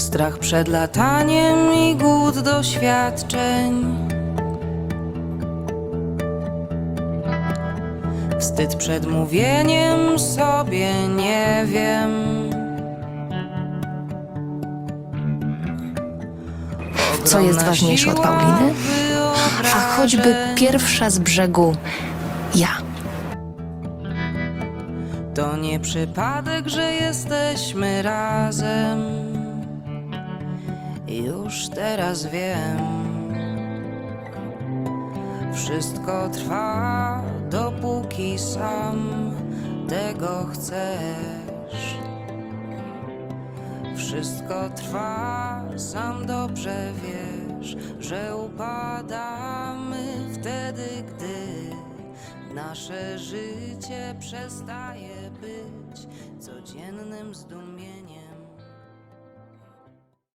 Strach przed lataniem i głód doświadczeń. Wstyd przed mówieniem sobie nie wiem. Co jest ważniejsze od Pauliny? A choćby pierwsza z brzegu ja. To nie przypadek, że jesteśmy razem. Już teraz wiem. Wszystko trwa, dopóki sam tego chcesz. Wszystko trwa, sam dobrze wiesz, że upadamy wtedy, gdy nasze życie przestaje być codziennym zdumieniem.